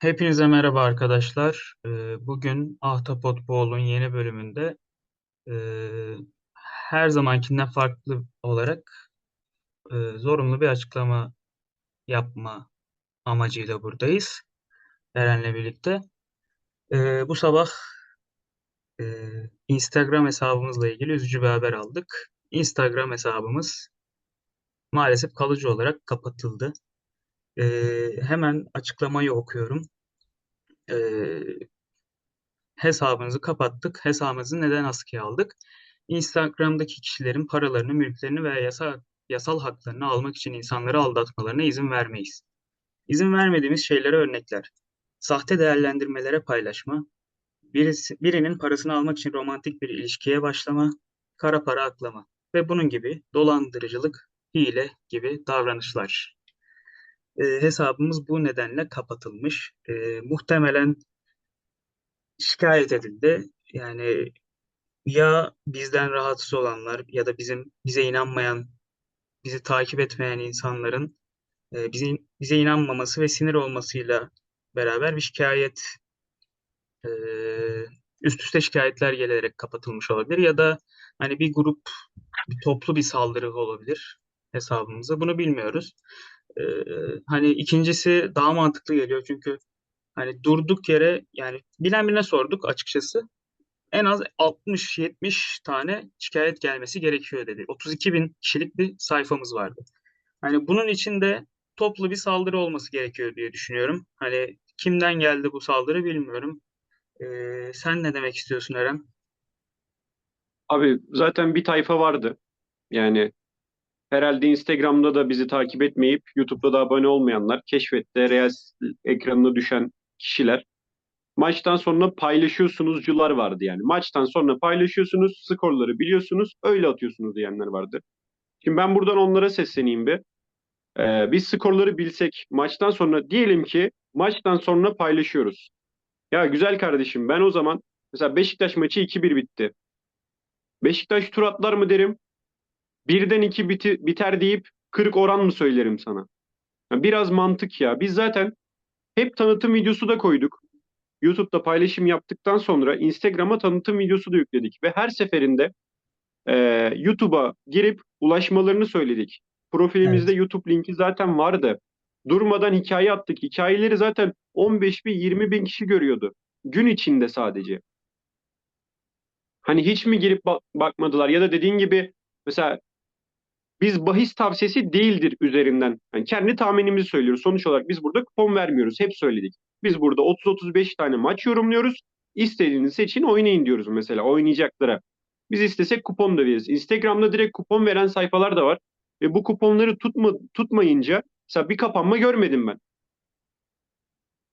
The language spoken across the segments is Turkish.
Hepinize merhaba arkadaşlar. Ee, Bugün Ahtapot Ball'un yeni bölümünde e, her zamankinden farklı olarak e, zorunlu bir açıklama yapma amacıyla buradayız Eren'le birlikte. Bu sabah Instagram hesabımızla ilgili üzücü bir haber aldık. Instagram hesabımız maalesef kalıcı olarak kapatıldı. E, Hemen açıklamayı okuyorum. E, hesabınızı kapattık. Hesabınızı neden askıya aldık? Instagram'daki kişilerin paralarını, mülklerini veya yasal, yasal haklarını almak için insanları aldatmalarına izin vermeyiz. İzin vermediğimiz şeylere örnekler. Sahte değerlendirmelere paylaşma, birisi, birinin parasını almak için romantik bir ilişkiye başlama, kara para aklama ve bunun gibi dolandırıcılık, hile gibi davranışlar. E, hesabımız bu nedenle kapatılmış. E, muhtemelen şikayet edildi. Yani ya bizden rahatsız olanlar ya da bizim bize inanmayan, bizi takip etmeyen insanların e, bize, bize inanmaması ve sinir olmasıyla beraber bir şikayet e, üst üste şikayetler gelerek kapatılmış olabilir ya da hani bir grup bir toplu bir saldırı olabilir hesabımıza. Bunu bilmiyoruz. E, hani ikincisi daha mantıklı geliyor çünkü hani durduk yere yani bilen birine sorduk açıkçası en az 60-70 tane şikayet gelmesi gerekiyor dedi. 32 bin kişilik bir sayfamız vardı. Hani bunun için de toplu bir saldırı olması gerekiyor diye düşünüyorum. Hani kimden geldi bu saldırı bilmiyorum. Ee, sen ne demek istiyorsun Eren? Abi zaten bir tayfa vardı. Yani herhalde Instagram'da da bizi takip etmeyip YouTube'da da abone olmayanlar, keşfette Reels ekranına düşen kişiler. Maçtan sonra paylaşıyorsunuzcular vardı yani. Maçtan sonra paylaşıyorsunuz, skorları biliyorsunuz, öyle atıyorsunuz diyenler vardı. Şimdi ben buradan onlara sesleneyim bir. Ee, biz skorları bilsek maçtan sonra diyelim ki maçtan sonra paylaşıyoruz. Ya güzel kardeşim ben o zaman mesela Beşiktaş maçı 2-1 bitti. Beşiktaş tur atlar mı derim. Birden iki biti, biter deyip 40 oran mı söylerim sana? Biraz mantık ya. Biz zaten hep tanıtım videosu da koyduk. YouTube'da paylaşım yaptıktan sonra Instagram'a tanıtım videosu da yükledik. Ve her seferinde e, YouTube'a girip ulaşmalarını söyledik. Profilimizde Evet. YouTube linki zaten vardı. Durmadan hikaye attık. Hikayeleri zaten 15 bin 20 bin kişi görüyordu. Gün içinde sadece. Hani hiç mi girip bak- bakmadılar ya da dediğin gibi mesela biz bahis tavsiyesi değildir üzerinden. Yani kendi tahminimizi söylüyoruz. Sonuç olarak biz burada kupon vermiyoruz. Hep söyledik. Biz burada 30-35 tane maç yorumluyoruz. İstediğinizi seçin oynayın diyoruz mesela oynayacaklara. Biz istesek kupon da veririz. Instagram'da direkt kupon veren sayfalar da var. Ve bu kuponları tutma, tutmayınca mesela bir kapanma görmedim ben.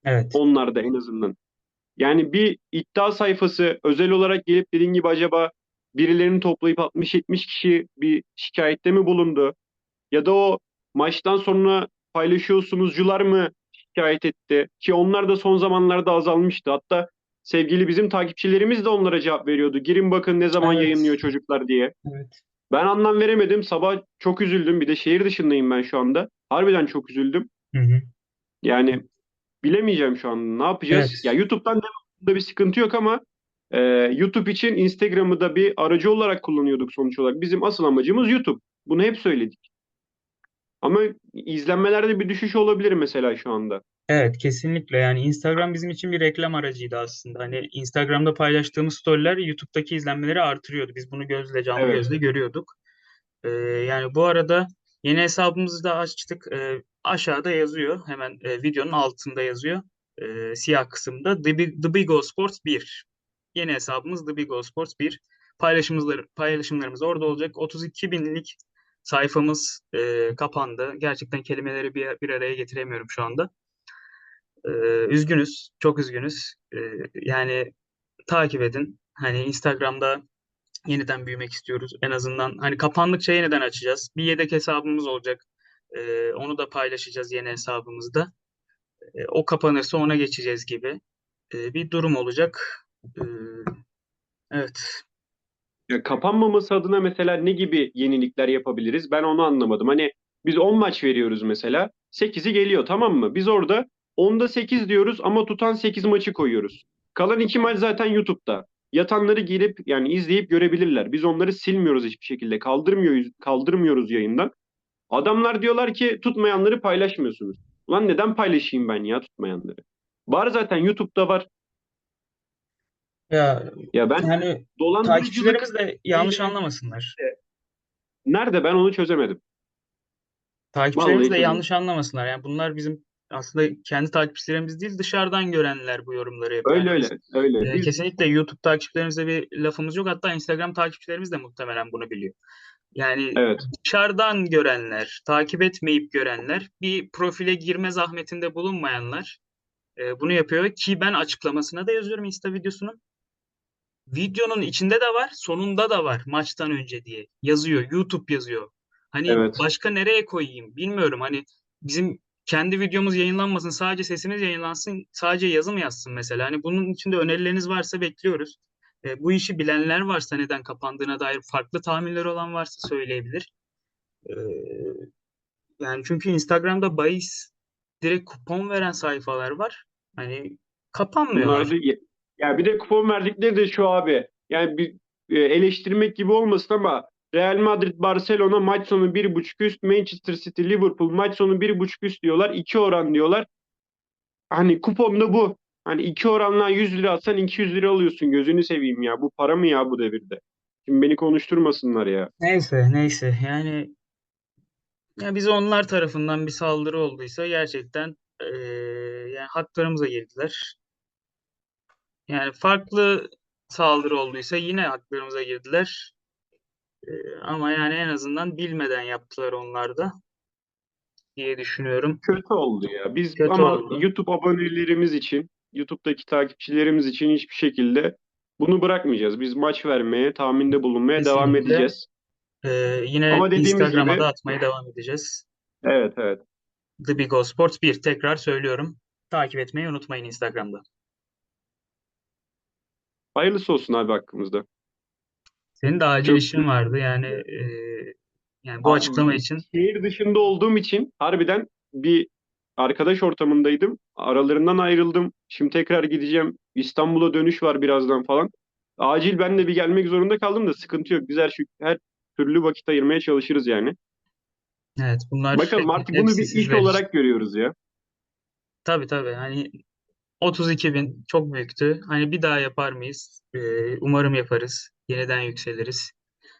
Evet. Onlarda en azından. Yani bir iddia sayfası özel olarak gelip dediğin gibi acaba birilerini toplayıp 60-70 kişi bir şikayette mi bulundu? Ya da o maçtan sonra paylaşıyorsunuzcular mı şikayet etti? Ki onlar da son zamanlarda azalmıştı. Hatta sevgili bizim takipçilerimiz de onlara cevap veriyordu. Girin bakın ne zaman Evet. yayınlıyor çocuklar diye. Evet. Ben anlam veremedim. Sabah çok üzüldüm. Bir de şehir dışındayım ben şu anda. Harbiden çok üzüldüm. Hı hı. Yani bilemeyeceğim şu an. Ne yapacağız? Evet. Ya YouTube'dan da bir sıkıntı yok ama e, YouTube için Instagram'ı da bir aracı olarak kullanıyorduk sonuç olarak. Bizim asıl amacımız YouTube. Bunu hep söyledik. Ama izlenmelerde bir düşüş olabilir mesela şu anda. Evet, kesinlikle. Yani Instagram bizim için bir reklam aracıydı aslında. Hani Instagram'da paylaştığımız storyler YouTube'daki izlenmeleri artırıyordu. Biz bunu gözle, canlı Evet. gözle görüyorduk. Ee, yani bu arada yeni hesabımızı da açtık. Ee, aşağıda yazıyor. Hemen e, videonun altında yazıyor. Ee, siyah kısımda The Big, The Big O Sports 1. Yeni hesabımız The Big O Sports 1. Paylaşımlar, paylaşımlarımız orada olacak. 32 binlik sayfamız e, kapandı. Gerçekten kelimeleri bir, bir araya getiremiyorum şu anda. Ee, üzgünüz. Çok üzgünüz. Ee, yani takip edin. Hani Instagram'da yeniden büyümek istiyoruz. En azından hani kapandıkça yeniden açacağız. Bir yedek hesabımız olacak. Ee, onu da paylaşacağız yeni hesabımızda. Ee, o kapanırsa ona geçeceğiz gibi ee, bir durum olacak. Ee, evet. Ya kapanmaması adına mesela ne gibi yenilikler yapabiliriz? Ben onu anlamadım. Hani biz 10 maç veriyoruz mesela. 8'i geliyor tamam mı? Biz orada Onda 8 diyoruz ama tutan 8 maçı koyuyoruz. Kalan 2 maç zaten YouTube'da. Yatanları girip yani izleyip görebilirler. Biz onları silmiyoruz hiçbir şekilde. Kaldırmıyoruz, kaldırmıyoruz yayından. Adamlar diyorlar ki tutmayanları paylaşmıyorsunuz. Ulan neden paylaşayım ben ya tutmayanları? Var zaten YouTube'da var. Ya Ya ben yani dolandırıcılık takipçilerimiz de yanlış anlamasınlar. nerede ben onu çözemedim. Takipçilerimiz de Vallahi yanlış anlamasınlar. Yani bunlar bizim aslında kendi takipçilerimiz değil, dışarıdan görenler bu yorumları yapıyor. Öyle öyle öyle. Ee, Biz kesinlikle YouTube takipçilerimizle bir lafımız yok. Hatta Instagram takipçilerimiz de muhtemelen bunu biliyor. Yani evet dışarıdan görenler, takip etmeyip görenler, bir profile girme zahmetinde bulunmayanlar e, bunu yapıyor ki ben açıklamasına da yazıyorum Insta videosunun. Videonun içinde de var, sonunda da var maçtan önce diye yazıyor. YouTube yazıyor. Hani Evet. başka nereye koyayım bilmiyorum. Hani bizim kendi videomuz yayınlanmasın, sadece sesimiz yayınlansın, sadece yazım yazsın mesela. Hani bunun içinde önerileriniz varsa bekliyoruz. E, bu işi bilenler varsa neden kapandığına dair farklı tahminleri olan varsa söyleyebilir. E, yani çünkü Instagram'da bahis direkt kupon veren sayfalar var. Hani kapanmıyorlar. Bunlar da, ya bir de kupon verdikleri de şu abi. Yani bir e, eleştirmek gibi olmasın ama Real Madrid Barcelona maç sonu 1.5 üst, Manchester City Liverpool maç sonu 1.5 üst diyorlar. 2 oran diyorlar. Hani kupon da bu. Hani 2 oranla 100 lira atsan 200 lira alıyorsun. Gözünü seveyim ya. Bu para mı ya bu devirde? Şimdi beni konuşturmasınlar ya. Neyse neyse yani ya biz onlar tarafından bir saldırı olduysa gerçekten eee, yani haklarımıza girdiler. Yani farklı saldırı olduysa yine haklarımıza girdiler. Eee, ama yani en azından bilmeden yaptılar onlar da diye düşünüyorum. Kötü oldu ya. Biz Kötü ama oldu. YouTube abonelerimiz için, YouTube'daki takipçilerimiz için hiçbir şekilde bunu bırakmayacağız. Biz maç vermeye, tahminde bulunmaya devam Kesinlikle. edeceğiz. Eee, yine Ama Instagram'a gibi- da atmaya devam edeceğiz. Evet, evet. The Big O Sports 1 tekrar söylüyorum. Takip etmeyi unutmayın Instagram'da. Hayırlısı olsun abi hakkımızda. Senin de acil Çok- işin vardı yani eee, yani bu Abi, açıklama için Şehir dışında olduğum için harbiden bir arkadaş ortamındaydım. Aralarından ayrıldım. Şimdi tekrar gideceğim. İstanbul'a dönüş var birazdan falan. Acil ben de bir gelmek zorunda kaldım da sıkıntı yok. Biz her, şu- her türlü vakit ayırmaya çalışırız yani. evet bunlar Bakalım artık bunu bir iş olarak görüyoruz ya. Tabii tabii hani 32 bin çok büyüktü. Hani bir daha yapar mıyız? Ee, umarım yaparız. Yeniden yükseliriz.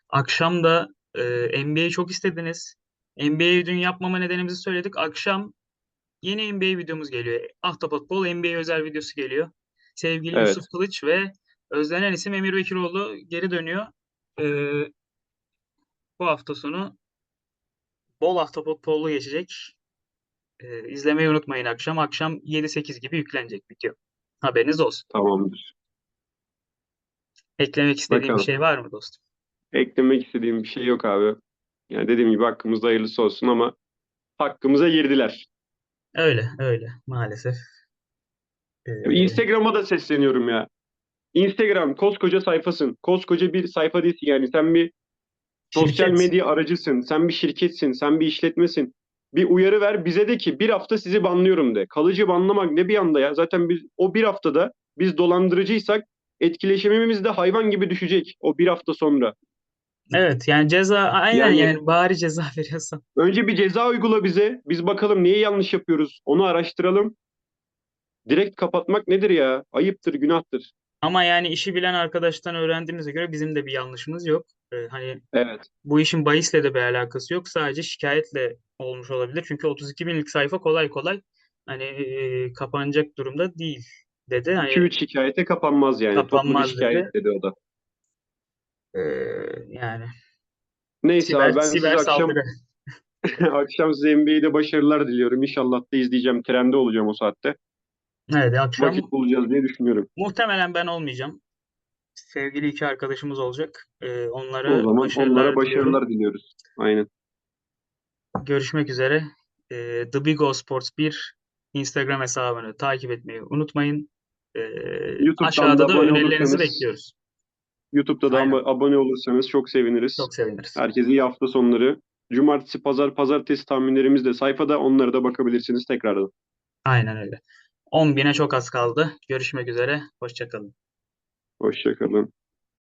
Akşam da e, NBA'yi çok istediniz. NBA'yi dün yapmama nedenimizi söyledik. Akşam yeni NBA videomuz geliyor. Ahtapot Bol NBA özel videosu geliyor. Sevgili Evet. Yusuf Kılıç ve özlenen isim Emir Bekiroğlu geri dönüyor. Ee, bu hafta sonu bol Ahtapot Bol'lu geçecek. Ee, izlemeyi unutmayın akşam. Akşam 7-8 gibi yüklenecek video. Haberiniz olsun. Tamamdır. Eklemek istediğin bir şey var mı dostum? Eklemek istediğim bir şey yok abi. Yani dediğim gibi hakkımızda hayırlısı olsun ama hakkımıza girdiler. Öyle, öyle maalesef. Ee, Instagram'a da sesleniyorum ya. Instagram koskoca sayfasın. Koskoca bir sayfa değilsin yani. Sen bir sosyal şirket. medya aracısın. Sen bir şirketsin. Sen bir işletmesin. Bir uyarı ver bize de ki bir hafta sizi banlıyorum de. Kalıcı banlamak ne bir anda ya. Zaten biz o bir haftada biz dolandırıcıysak etkileşimimiz de hayvan gibi düşecek o bir hafta sonra. Evet yani ceza aynen Yani- yani bari ceza veriyorsan. Önce bir ceza uygula bize. Biz bakalım niye yanlış yapıyoruz. Onu araştıralım. Direkt kapatmak nedir ya? Ayıptır, günahtır. Ama yani işi bilen arkadaştan öğrendiğimize göre bizim de bir yanlışımız yok. Ee, hani Evet. bu işin bahisle de bir alakası yok. Sadece şikayetle olmuş olabilir. Çünkü 32 binlik sayfa kolay kolay hani e, kapanacak durumda değil dedi. Hani 2-3 şikayete kapanmaz yani. Toplu bir Kapanmaz şikayet dedi o da. e, yani Neyse siber, abi ben siber size akşam saldırı. akşam size NBA'de başarılar diliyorum. İnşallah da izleyeceğim. Trende olacağım o saatte. Evet akşam Vakit bulacağız diye düşünüyorum. muhtemelen ben olmayacağım. Sevgili iki arkadaşımız olacak. Ee, onlara O zaman başarılar onlara diliyorum. başarılar diliyoruz. Aynen. Görüşmek üzere. Ee, The Big O Sports 1 Instagram hesabını takip etmeyi unutmayın. Ee, YouTube'dan aşağıda da da abone önerilerinizi olursanız- bekliyoruz. YouTube'da da Aynen. ab- abone olursanız çok seviniriz. Çok seviniriz. Herkese iyi hafta sonları. Cumartesi, pazar, pazartesi tahminlerimiz de sayfada. Onlara da bakabilirsiniz tekrardan. Aynen öyle. 10 bine çok az kaldı. Görüşmek üzere. Hoşça kalın. Hoşça kalın.